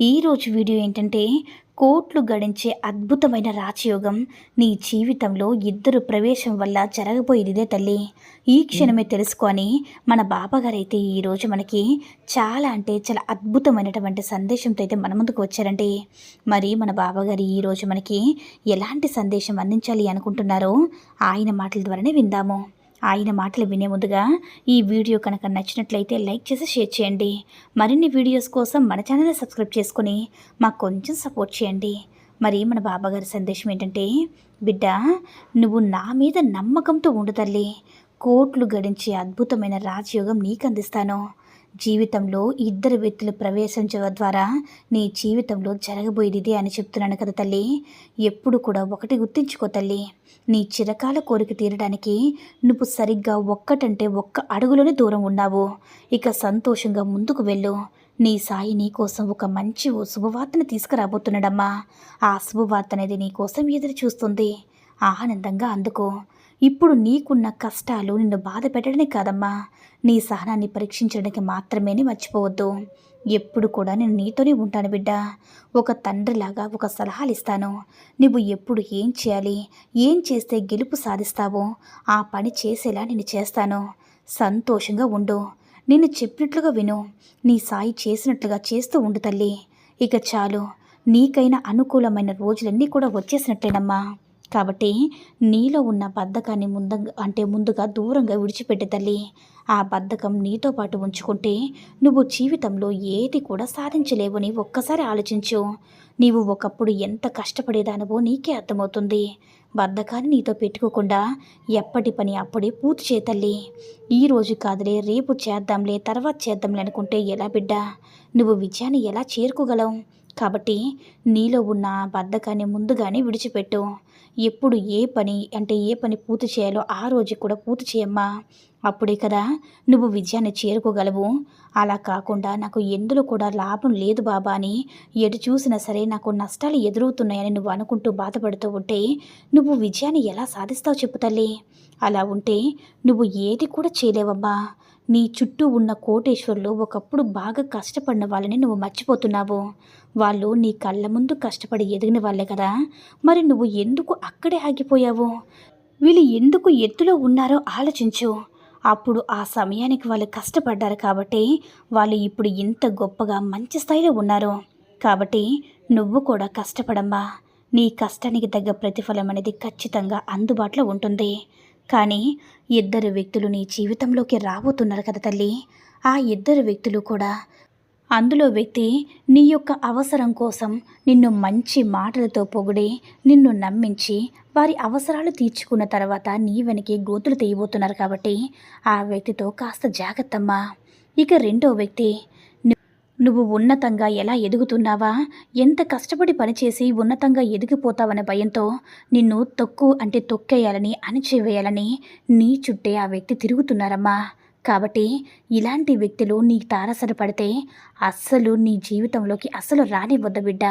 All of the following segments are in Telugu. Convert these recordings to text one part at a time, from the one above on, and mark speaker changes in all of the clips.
Speaker 1: ఈరోజు వీడియో ఏంటంటే కోట్లు గడించే అద్భుతమైన రాజయోగం నీ జీవితంలో ఇద్దరు ప్రవేశం వల్ల జరగబోయేదిదే తల్లి. ఈ క్షణమే తెలుసుకొని మన బాబాగారైతే ఈరోజు మనకి చాలా అంటే చాలా అద్భుతమైనటువంటి సందేశంతో అయితే మన ముందుకు వచ్చారండి మరి మన బాబాగారు ఈరోజు మనకి ఎలాంటి సందేశం అందించాలి అనుకుంటున్నారో ఆయన మాటల ద్వారానే విందాము. ఆయన మాటలు వినే ముందుగా ఈ వీడియో కనుక నచ్చినట్లయితే లైక్ చేసి షేర్ చేయండి. మరిన్ని వీడియోస్ కోసం మన ఛానల్ని సబ్స్క్రైబ్ చేసుకొని మాకు కొంచెం సపోర్ట్ చేయండి. మరి మన బాబాగారి సందేశం ఏంటంటే బిడ్డ నువ్వు నా మీద నమ్మకంతో ఉండు తల్లి. కోట్లు గడించే అద్భుతమైన రాజయోగం నీకు అందిస్తాను జీవితంలో ఇద్దరు వ్యక్తులు ప్రవేశించడం ద్వారా నీ జీవితంలో జరగబోయేది ఇదే అని చెప్తున్నాను కదా తల్లి. ఎప్పుడు కూడా ఒకటి గుర్తించుకో తల్లి. నీ చిరకాల కోరిక తీరడానికి నువ్వు సరిగ్గా ఒక్కటంటే ఒక్క అడుగులోనే దూరం ఉన్నావు. ఇక సంతోషంగా ముందుకు వెళ్ళు. నీ సాయి నీ కోసం ఒక మంచి ఓ శుభవార్తను తీసుకురాబోతున్నాడమ్మా. ఆ శుభవార్త అనేది నీ కోసం ఎదురు చూస్తుంది. ఆనందంగా అందుకో. ఇప్పుడు నీకున్న కష్టాలు నిన్ను బాధ పెట్టడానికి కాదమ్మా. నీ సహనాన్ని పరీక్షించడానికి మాత్రమే మర్చిపోవద్దు. ఎప్పుడు కూడా నేను నీతోనే ఉంటాను బిడ్డ. ఒక తండ్రిలాగా ఒక సలహాలు ఇస్తాను నువ్వు ఎప్పుడు ఏం చేయాలి? ఏం చేస్తే గెలుపు సాధిస్తావో? ఆ పని చేసేలా నేను చేస్తాను. సంతోషంగా ఉండు. నేను చెప్పినట్లుగా విను. నీ సాయి చేసినట్లుగా చేస్తూ ఉండు తల్లి. ఇక చాలు. నీకైనా అనుకూలమైన రోజులన్నీ కూడా వచ్చేసినట్లేనమ్మా కాబట్టి నీలో ఉన్న బద్ధకాన్ని ముందంగా అంటే ముందుగా దూరంగా విడిచిపెట్టే తల్లి. ఆ బద్ధకం నీతో పాటు ఉంచుకుంటే నువ్వు జీవితంలో ఏది కూడా సాధించలేవని ఒక్కసారి ఆలోచించు. నీవు ఒకప్పుడు ఎంత కష్టపడేదానవో నీకే అర్థమవుతుంది. బద్ధకాన్ని నీతో పెట్టుకోకుండా ఎప్పటి పని అప్పుడే పూర్తి చేయ తల్లి. ఈ రోజు కాదులే రేపు చేద్దాంలే తర్వాత చేద్దాంలే అనుకుంటే ఎలా బిడ్డ? నువ్వు విజయాన్ని ఎలా చేరుకోగలవు? కాబట్టి నీలో ఉన్న ఆ బద్ధకాన్ని ముందుగానే విడిచిపెట్టు. ఎప్పుడు ఏ పని అంటే ఏ పని పూర్తి చేయాలో ఆ రోజు కూడా పూర్తి చేయమ్మా. అప్పుడే కదా నువ్వు విజయాన్ని చేరుకోగలవు. అలా కాకుండా నాకు ఎందులో కూడా లాభం లేదు బాబా అని ఎటు చూసినా సరే నాకు నష్టాలు ఎదురవుతున్నాయని నువ్వు అనుకుంటూ బాధపడుతూ ఉంటే నువ్వు విజయాన్ని ఎలా సాధిస్తావు చెప్పు తల్లి. అలా ఉంటే నువ్వు ఏది కూడా చేయలేవమ్మా. నీ చుట్టూ ఉన్న కోటేశ్వర్లు ఒకప్పుడు బాగా కష్టపడిన వాళ్ళని నువ్వు మర్చిపోతున్నావు. వాళ్ళు నీ కళ్ళ ముందు కష్టపడి ఎదిగిన వాళ్ళే కదా. మరి నువ్వు ఎందుకు అక్కడే ఆగిపోయావు? వీళ్ళు ఎందుకు ఎత్తులో ఉన్నారో ఆలోచించు. అప్పుడు ఆ సమయానికి వాళ్ళు కష్టపడ్డారు కాబట్టి వాళ్ళు ఇప్పుడు ఇంత గొప్పగా మంచి స్థాయిలో ఉన్నారు. కాబట్టి నువ్వు కూడా కష్టపడమ్మా. నీ కష్టానికి తగ్గ ప్రతిఫలం అనేది ఖచ్చితంగా అందుబాటులో ఉంటుంది. కానీ ఇద్దరు వ్యక్తులు నీ జీవితంలోకి రాబోతున్నారు కదా తల్లి. ఆ ఇద్దరు వ్యక్తులు కూడా అందులో వ్యక్తి నీ యొక్క అవసరం కోసం నిన్ను మంచి మాటలతో పొగిడి నిన్ను నమ్మించి వారి అవసరాలు తీర్చుకున్న తర్వాత నీ వెనక్కి గోతులు తీయబోతున్నారు కాబట్టి ఆ వ్యక్తితో కాస్త జాగ్రత్తమ్మా. ఇక రెండో వ్యక్తి నువ్వు ఉన్నతంగా ఎలా ఎదుగుతున్నావా? ఎంత కష్టపడి పనిచేసి ఉన్నతంగా ఎదిగిపోతావనే భయంతో నిన్ను తొక్కు అంటే తొక్కేయాలని అణచివేయాలని నీ చుట్టే ఆ వ్యక్తి తిరుగుతున్నారమ్మా. కాబట్టి ఇలాంటి వ్యక్తులు నీ తారసర పడితే అస్సలు నీ జీవితంలోకి అస్సలు రానివ్వద్దు బిడ్డ.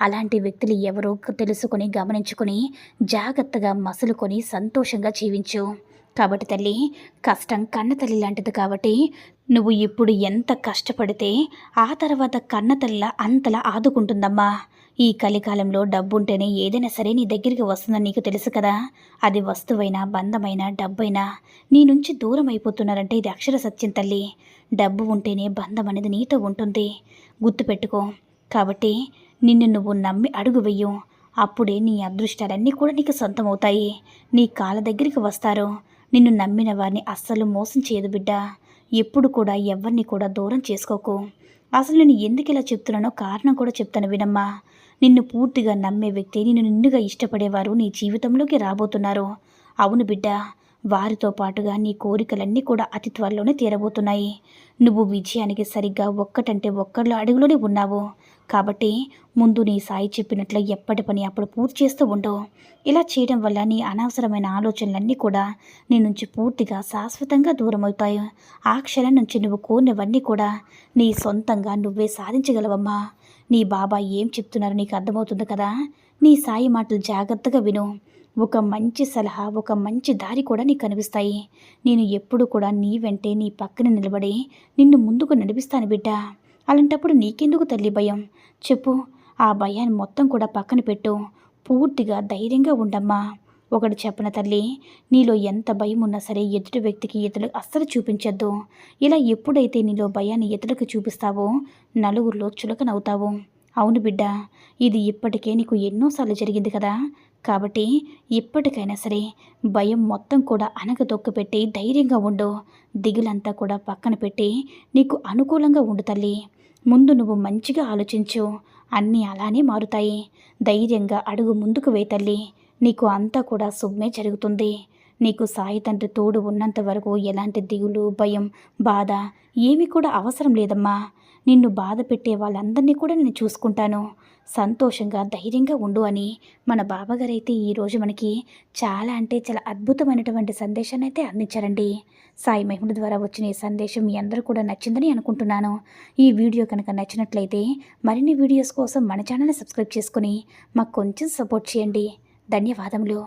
Speaker 1: అలాంటి వ్యక్తులు ఎవరో తెలుసుకొని గమనించుకొని జాగ్రత్తగా మసులుకొని సంతోషంగా జీవించు. కాబట్టి తల్లి కష్టం కన్న తల్లి లాంటిది కాబట్టి నువ్వు ఇప్పుడు ఎంత కష్టపడితే ఆ తర్వాత కన్నతల్ల అంతలా ఆదుకుంటుందమ్మా. ఈ కలికాలంలో డబ్బుంటేనే ఏదైనా సరే నీ దగ్గరికి వస్తుందని నీకు తెలుసు కదా. అది వస్తువైనా బంధమైనా డబ్బైనా నీ నుంచి దూరం అయిపోతున్నారంటే ఇది అక్షర సత్యం తల్లి. డబ్బు ఉంటేనే బంధం అనేది నీతో ఉంటుంది. గుర్తుపెట్టుకో. కాబట్టి నిన్ను నువ్వు నమ్మి అడుగు వెయ్యు. అప్పుడే నీ అదృష్టాలన్నీ కూడా నీకు సొంతమవుతాయి. నీ కాళ్ళ దగ్గరికి వస్తారు. నిన్ను నమ్మిన వారిని అస్సలు మోసం చేయదు బిడ్డ. ఎప్పుడు కూడా ఎవరిని కూడా దూరం చేసుకోకు. అసలు నేను ఎందుకు ఇలా చెప్తున్నానో కారణం కూడా చెప్తాను వినమ్మా. నిన్ను పూర్తిగా నమ్మే వ్యక్తి నిన్ను నిండుగా ఇష్టపడేవారు నీ జీవితంలోకి రాబోతున్నారు. అవును బిడ్డ వారితో పాటుగా నీ కోరికలన్నీ కూడా అతి త్వరలోనే తీరబోతున్నాయి. నువ్వు విజయానికి సరిగ్గా ఒక్కటంటే ఒక్కళ్ళు అడుగులోనే ఉన్నావు. కాబట్టి ముందు నీ సాయి చెప్పినట్లు ఎప్పటి పని అప్పుడు పూర్తి చేస్తూ ఉండవు ఇలా చేయడం వల్ల నీ అనవసరమైన ఆలోచనలన్నీ కూడా నీ నుంచి పూర్తిగా శాశ్వతంగా దూరమవుతాయి. ఆ క్షణం నుంచి నువ్వు కోరినవన్నీ కూడా నీ సొంతంగా నువ్వే సాధించగలవమ్మా. నీ బాబా ఏం చెప్తున్నారో నీకు అర్థమవుతుంది కదా? నీ సాయి మాటలు జాగ్రత్తగా విను. ఒక మంచి సలహా ఒక మంచి దారి కూడా నీకు కనిపిస్తాయి. నేను ఎప్పుడు కూడా నీ వెంటే నీ పక్కన నిలబడి నిన్ను ముందుకు నడిపిస్తాను బిడ్డ. అలాంటప్పుడు నీకెందుకు తల్లి భయం? చెప్పు. ఆ భయాన్ని మొత్తం కూడా పక్కన పెట్టు. పూర్తిగా ధైర్యంగా ఉండమ్మా. ఒకటి చెప్పన తల్లి నీలో ఎంత భయం ఉన్నా సరే ఎదుటి వ్యక్తికి ఇతరులు అస్సలు చూపించొద్దు. ఇలా ఎప్పుడైతే నీలో భయాన్ని ఇతరులకు చూపిస్తావో నలుగురిలో చులకనవుతావు. అవును బిడ్డ ఇది ఇప్పటికే నీకు ఎన్నోసార్లు జరిగింది కదా. కాబట్టి ఇప్పటికైనా సరే భయం మొత్తం కూడా అనగదొక్కపెట్టి ధైర్యంగా ఉండు. దిగులంతా కూడా పక్కన పెట్టి నీకు అనుకూలంగా ఉండు తల్లి. ముందు నువ్వు మంచిగా ఆలోచించు. అన్నీ అలానే మారుతాయి. ధైర్యంగా అడుగు ముందుకు వే తల్లి. నీకు అంతా కూడా శుభమే జరుగుతుంది. నీకు సాయి తండ్రి తోడు ఉన్నంత వరకు ఎలాంటి దిగులు భయం బాధ ఏమీ కూడా అవసరం లేదమ్మా. నిన్ను బాధ పెట్టే వాళ్ళందరినీ కూడా నేను చూసుకుంటాను. సంతోషంగా ధైర్యంగా ఉండు అని మన బాబాగారు అయితే ఈరోజు మనకి చాలా అంటే చాలా అద్భుతమైనటువంటి సందేశాన్ని అయితే అందించారండి. సాయి మహిముడి ద్వారా వచ్చిన ఈ సందేశం మీ అందరూ కూడా నచ్చిందని అనుకుంటున్నాను. ఈ వీడియో కనుక నచ్చినట్లయితే మరిన్ని వీడియోస్ కోసం మన ఛానల్ని సబ్స్క్రైబ్ చేసుకుని మాకు కొంచెం సపోర్ట్ చేయండి. ధన్యవాదములు.